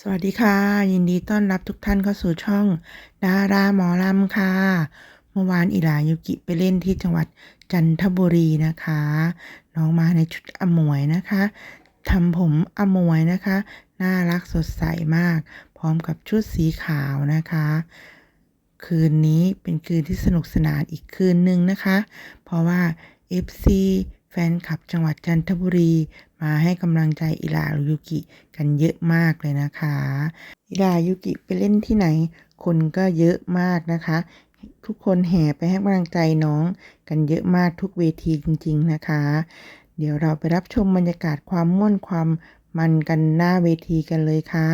สวัสดีค่ะ ยินดีต้อนรับทุกท่านเข้าสู่ช่องดาราหมอลำค่ะ เมื่อวานอิหลายุกิไปเล่นที่จังหวัดจันทบุรีนะคะ น้องมาในชุดอมวยนะคะทำผมอมวยนะคะ น่ารักสดใสมาก พร้อมกับชุดสีขาวนะคะ คืนนี้เป็นคืนที่สนุกสนานอีกคืนหนึ่งนะคะ เพราะว่า FC แฟนคลับจังหวัดจันทบุรี มาให้กำลังใจอิลายุกิกันเยอะมากเลยนะคะ อิลายุกิไปเล่นที่ไหน คนก็เยอะมากนะคะ ทุกคนแห่ไปให้กำลังใจน้องกันเยอะมากทุกเวทีจริง ๆนะคะ เดี๋ยวเราไปรับชมบรรยากาศความม่วนความมันกันหน้าเวทีกันเลยค่ะ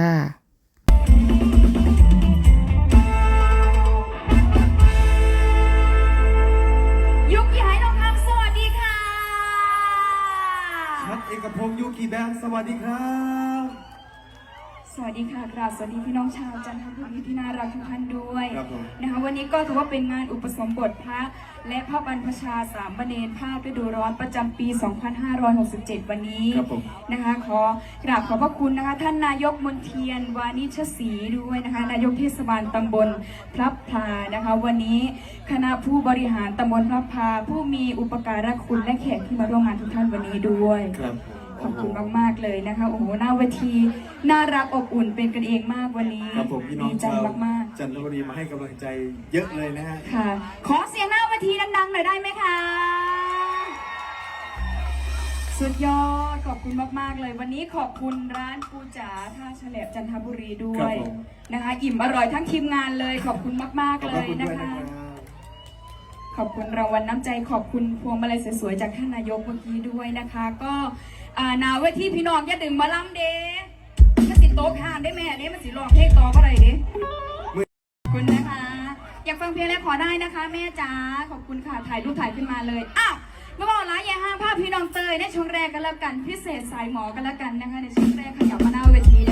เอกพงศ์ยูกีแบงค์สวัสดีครับ สวัสดีค่ะกราบสวัสดีพี่น้องชาวจันทบุรีที่น่ารักทุกท่านด้วยครับผม นะคะวันนี้ก็ถือว่าเป็นงานอุปสมบทพระ และพระบรรพชาสามเณรภาคฤดูร้อนประจำปี 2567 วันนี้ครับผม นะคะขอกราบขอบพระคุณนะคะท่านนายกมนเทียนวานิชศรีด้วยนะคะนายกเทศบาลตำบลพลับพลานะคะวันนี้คณะผู้บริหารตำบลพลับพลาผู้มีอุปการะคุณและแขกที่มาร่วมงานทุกท่านวันนี้ด้วย ครับ ขอบคุณมากๆเลยนะคะโอ้โหหน้าเวทีน่ารักอบอุ่นเป็นกันเองมากวันนี้ครับผมพี่น้องดีใจชาวมากจันทบุรีมาให้กำลังใจเยอะเลยนะฮะ ๆค่ะ ขอเสียงหน้าเวทีดังๆหน่อยได้ไหมคะ สุดยอดขอบคุณมากๆเลย วันนี้ขอบคุณร้านปูจ๋าท่าฉลบจันทบุรีด้วครับยผม นะคะ อิ่มอร่อยทั้งทีมงานเลย ขอบคุณมากขอบๆพเลระยคุณนะด้วยนะคะครับ ขอบคุณรางวัลน้ำใจขอบคุณพวงมาลัยสวยๆจากท่านนายกเมื่อกี้ด้วยนะคะ ก็ อ่าหนาเวทีพี่น้องอย่าดึงมาล้ำเด้มันสิโต๊ะห่างได้แม่เด้มันสิรองเพลงต่ออะไรเด้ขอบคุณนะคะ อยากฟังเพลงแล้วขอได้นะคะ แม่จ๋าขอบคุณค่ะถ่ายรูปถ่ายขึ้นมาเลยอ้าวมาบอกร้านย่าห้ามภาพพี่น้องเตยในช่วงแรกกันแล้วกันพิเศษสายหมอกันแล้วกันนะคะในช่วงแรกขยับมาหน้าเวที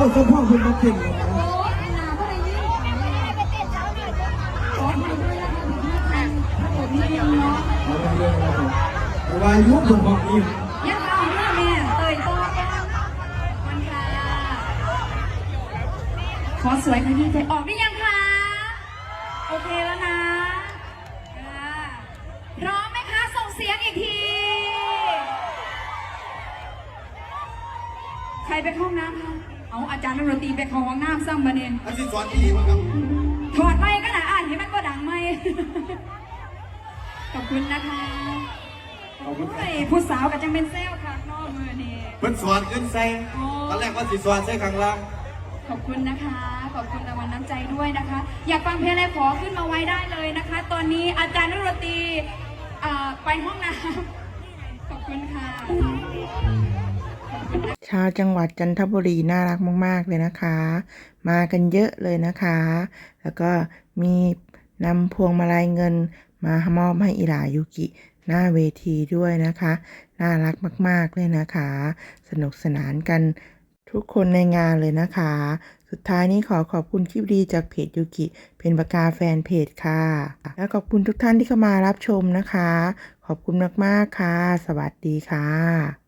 โอ้สมพ่อคุณมาเก่งเลยนะโอ้ยนาก็ได้ยินขอให้ด้วยนะคะที่ทายมเนาะเอาไปเรื่องอะไรผมวายุบอกอีกยังเอาเรื่องแม่ยต่อกันขอบคุณค่ะขอสวยขยี้ใจออกได้ยังคะ โอเคแล้วนะพร้อมไหมคะ ส่งเสียงอีกที ใครไปห้องน้ำ คะเอาอาจารย์นักดนตรีไปเข้าห้องน้ำซ้ำมาเนี่ยอาชีพสอนดีมั้งครับถอดไม้ก็หนะอ่านให้มันก็ดังไหมขอบคุณนะคะขอบคุณคโอ้ผู้สาวกับจังเป็นเซลค่ะนอกมือนี่เพิ่นสอนขึ้นใส่ตอนแรกว่าสิสอนใส่ข้างล่างขอบคุณนะคะ ขอบคุณรางวัลน้ำใจด้วยนะคะ อยากฟังเพลงอะไรขอขึ้นมาไว้ได้เลยนะคะ ตอนนี้อาจารย์นรตีอ่าไปห้องน้ำขอบคุณค่ะ ชาวจังหวัดจันทบุรีน่ารักมาก ๆ เลยนะคะ มากันเยอะเลยนะคะ แล้วก็มีนำพวงมาลัยเงินมามอบให้อิหลายุกิ หน้าเวทีด้วยนะคะ น่ารักมาก ๆ เลยนะคะ สนุกสนานกันทุกคนในงานเลยนะคะ สุดท้ายนี้ขอขอบคุณคลิปดีจากเพจยุกิ เป็นประกาแฟนเพจค่ะ และขอบคุณทุกท่านที่เข้ามารับชมนะคะ ขอบคุณมาก ๆ ค่ะ สวัสดีค่ะ